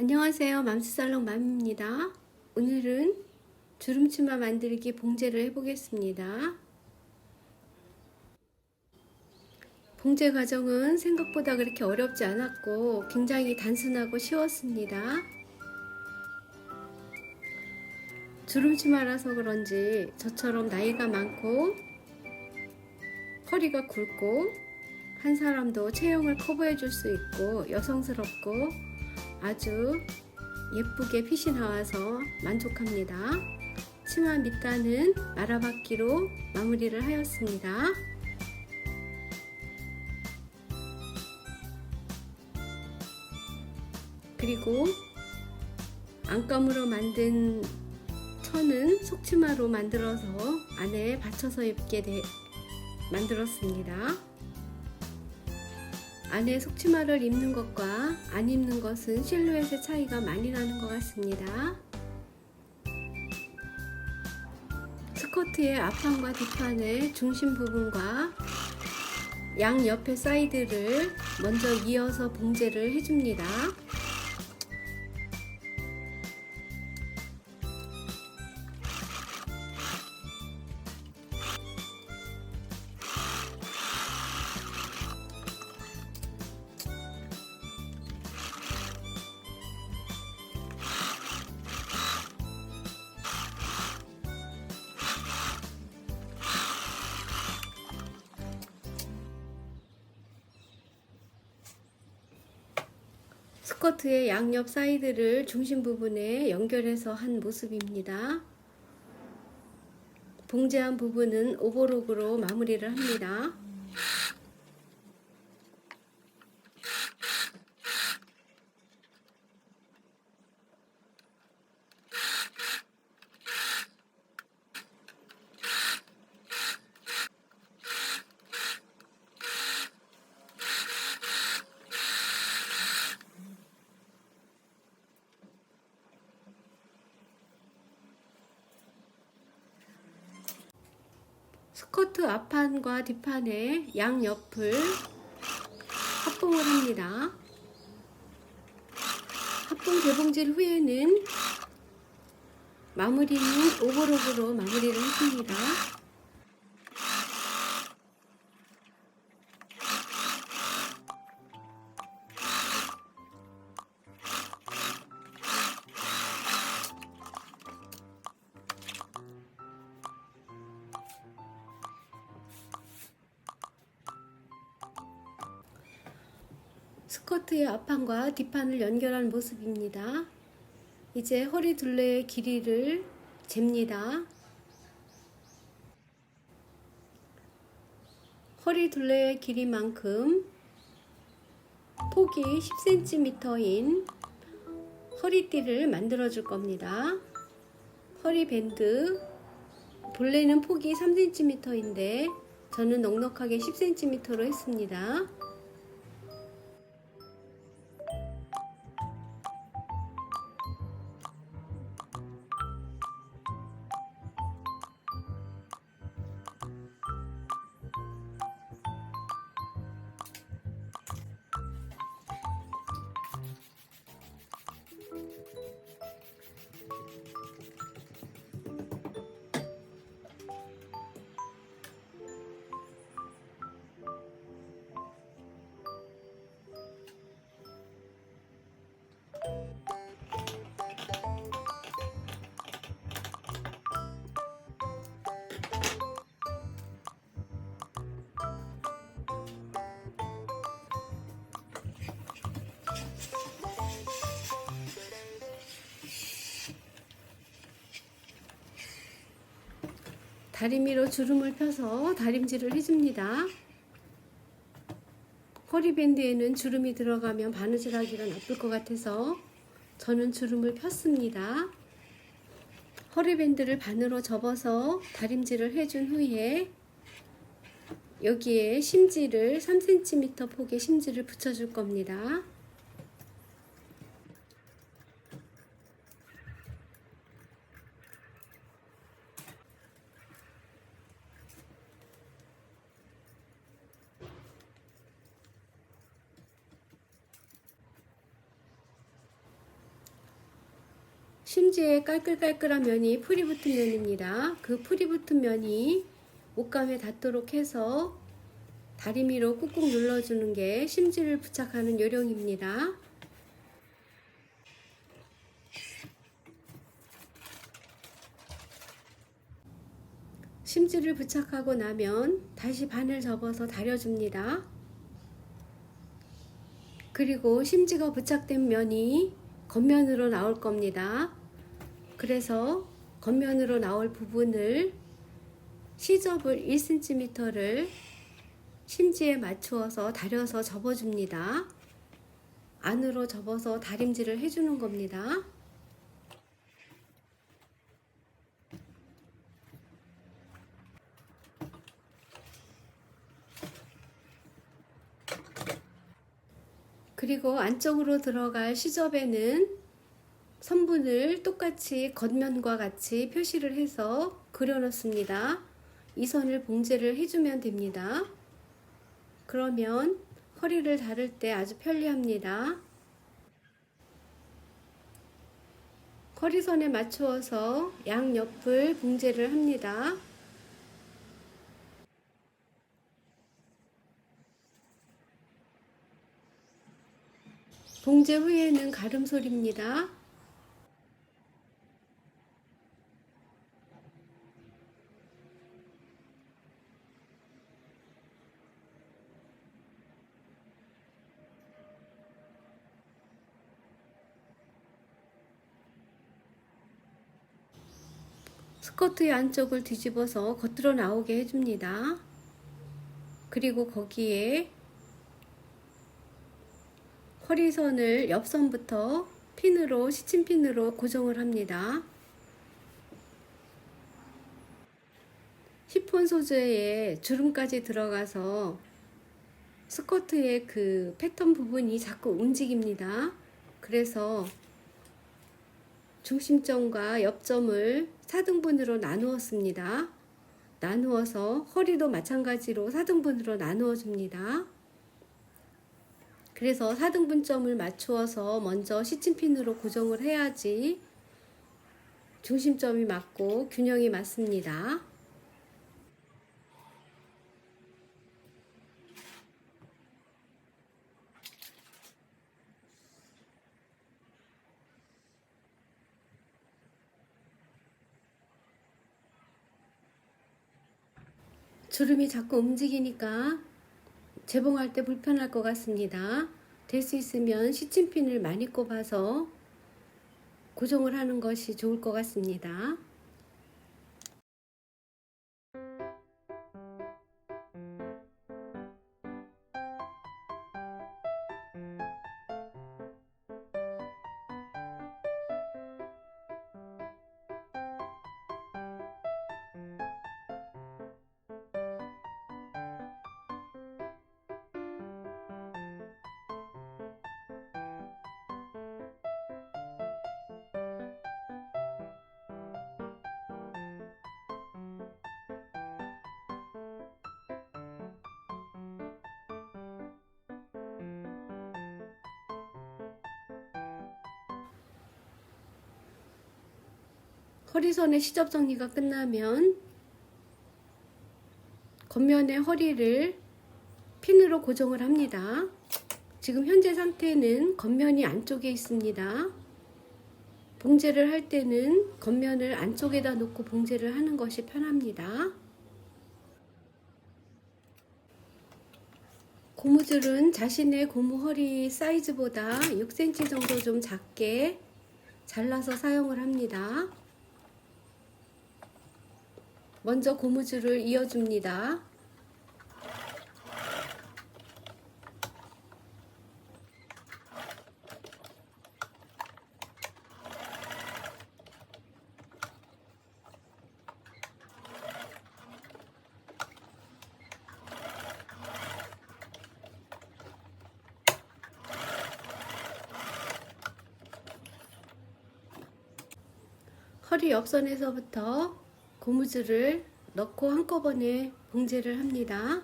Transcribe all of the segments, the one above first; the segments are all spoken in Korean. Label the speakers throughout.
Speaker 1: 안녕하세요. 맘스살롱 맘입니다. 오늘은 주름치마 만들기 봉제를 해보겠습니다. 봉제 과정은 생각보다 그렇게 어렵지 않았고 굉장히 단순하고 쉬웠습니다. 주름치마라서 그런지 저처럼 나이가 많고 허리가 굵고 한 사람도 체형을 커버해 줄 수 있고 여성스럽고 아주 예쁘게 핏이 나와서 만족합니다. 치마 밑단은 마라바퀴로 마무리를 하였습니다. 그리고 안감으로 만든 천은 속치마로 만들어서 안에 받쳐서 입게 돼, 만들었습니다. 안에 속치마를 입는 것과 안 입는 것은 실루엣의 차이가 많이 나는 것 같습니다. 스커트의 앞판과 뒷판의 중심 부분과 양 옆의 사이드를 먼저 이어서 봉제를 해줍니다. 스커트의 양옆 사이드를 중심 부분에 연결해서 한 모습입니다. 봉제한 부분은 오버록으로 마무리를 합니다. 스커트 앞판과 뒷판의 양옆을 합봉을 합니다. 합봉 재봉질 후에는 마무리는 오버록으로 마무리를 했습니다. 스커트의 앞판과 뒷판을 연결한 모습입니다. 이제 허리 둘레의 길이를 잽니다. 허리 둘레의 길이만큼 폭이 10cm인 허리띠를 만들어 줄 겁니다. 허리 밴드 본래는 폭이 3cm인데 저는 넉넉하게 10cm로 했습니다. 다리미로 주름을 펴서 다림질을 해줍니다. 허리밴드에는 주름이 들어가면 바느질하기가 나쁠 것 같아서 저는 주름을 폈습니다. 허리밴드를 반으로 접어서 다림질을 해준 후에 여기에 심지를 3cm 폭의 심지를 붙여줄 겁니다. 심지에 깔끌깔끌한 면이 풀이 붙은 면입니다. 그 풀이 붙은 면이 옷감에 닿도록 해서 다리미로 꾹꾹 눌러주는 게 심지를 부착하는 요령입니다. 심지를 부착하고 나면 다시 바늘 접어서 다려줍니다. 그리고 심지가 부착된 면이 겉면으로 나올 겁니다. 그래서 겉면으로 나올 부분을 시접을 1cm를 심지에 맞추어서 다려서 접어줍니다. 안으로 접어서 다림질을 해주는 겁니다. 그리고 안쪽으로 들어갈 시접에는 선분을 똑같이 겉면과 같이 표시를 해서 그려놓습니다. 이 선을 봉제를 해주면 됩니다. 그러면 허리를 다룰 때 아주 편리합니다. 허리선에 맞추어서 양 옆을 봉제를 합니다. 봉제 후에는 가름솔입니다. 스커트의 안쪽을 뒤집어서 겉으로 나오게 해줍니다. 그리고 거기에 허리선을 옆선부터 핀으로 시침핀으로 고정을 합니다. 시폰 소재에 주름까지 들어가서 스커트의 그 패턴 부분이 자꾸 움직입니다. 그래서 중심점과 옆점을 4등분으로 나누었습니다. 나누어서 허리도 마찬가지로 4등분으로 나누어 줍니다. 그래서 4등분점을 맞추어서 먼저 시침핀으로 고정을 해야지 중심점이 맞고 균형이 맞습니다. 주름이 자꾸 움직이니까 재봉할 때 불편할 것 같습니다. 될 수 있으면 시침핀을 많이 꼽아서 고정을 하는 것이 좋을 것 같습니다. 허리선의 시접 정리가 끝나면 겉면의 허리를 핀으로 고정을 합니다. 지금 현재 상태는 겉면이 안쪽에 있습니다. 봉제를 할 때는 겉면을 안쪽에다 놓고 봉제를 하는 것이 편합니다. 고무줄은 자신의 고무 허리 사이즈보다 6cm 정도 좀 작게 잘라서 사용을 합니다. 먼저 고무줄을 이어줍니다. 허리 옆선에서부터 고무줄을 넣고 한꺼번에 봉제를 합니다.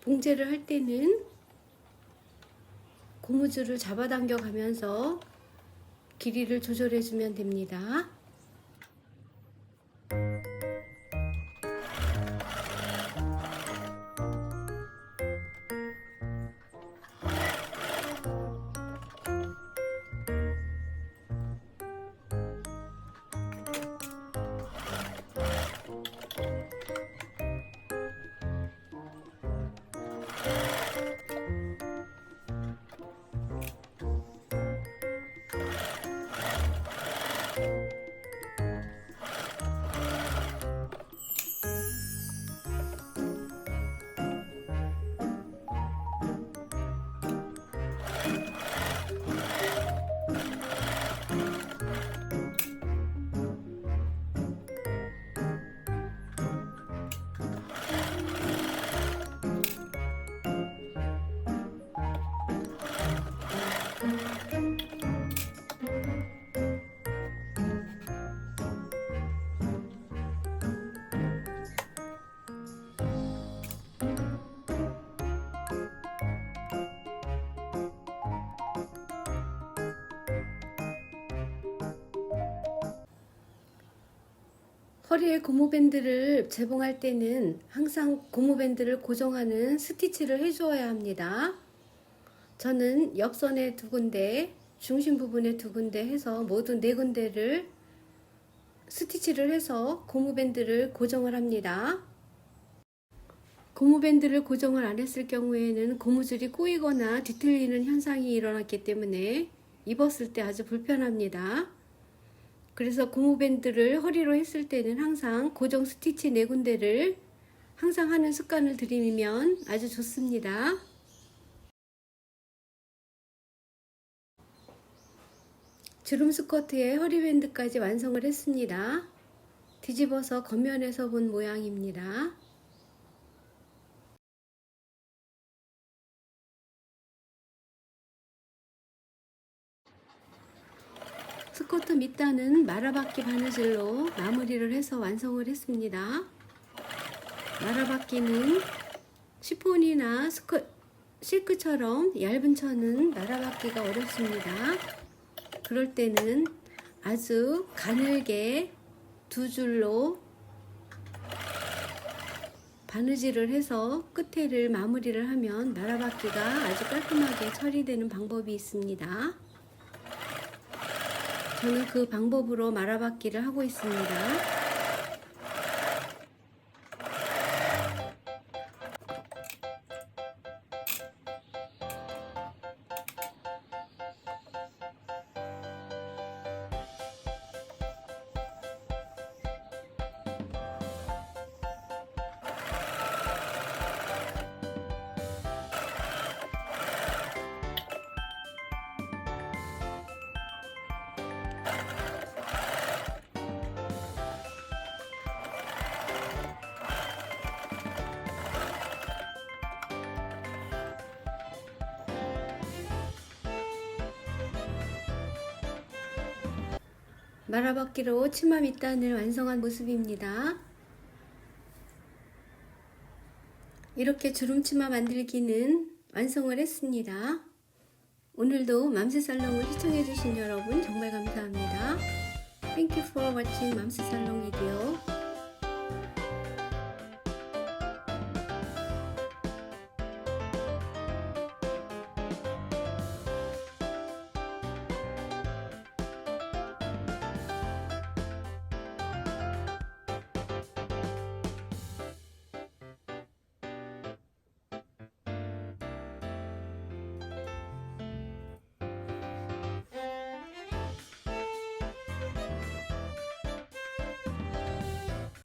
Speaker 1: 봉제를 할 때는 고무줄을 잡아당겨 가면서 길이를 조절해 주면 됩니다. 허리에 고무밴드를 재봉할 때는 항상 고무밴드를 고정하는 스티치를 해주어야 합니다. 저는 옆선에 두 군데, 중심 부분에 두 군데 해서 모두 네 군데를 스티치를 해서 고무밴드를 고정을 합니다. 고무밴드를 고정을 안 했을 경우에는 고무줄이 꼬이거나 뒤틀리는 현상이 일어났기 때문에 입었을 때 아주 불편합니다. 그래서 고무밴드를 허리로 했을 때는 항상 고정 스티치 네 군데를 항상 하는 습관을 들이면 아주 좋습니다. 주름 스커트에 허리밴드까지 완성을 했습니다. 뒤집어서 겉면에서 본 모양입니다. 스커트 밑단은 마라바퀴 바느질로 마무리를 해서 완성을 했습니다. 마라바퀴는 시폰이나 스커, 실크처럼 얇은 천은 마라바퀴가 어렵습니다. 그럴 때는 아주 가늘게 두 줄로 바느질을 해서 끝에를 마무리를 하면 마라바퀴가 아주 깔끔하게 처리되는 방법이 있습니다. 저는 그 방법으로 말아받기를 하고 있습니다. 말아받기로 치마 밑단을 완성한 모습입니다. 이렇게 주름치마 만들기는 완성을 했습니다. 오늘도 맘스살롱을 시청해주신 여러분 정말 감사합니다. Thank you for watching 맘스살롱 video.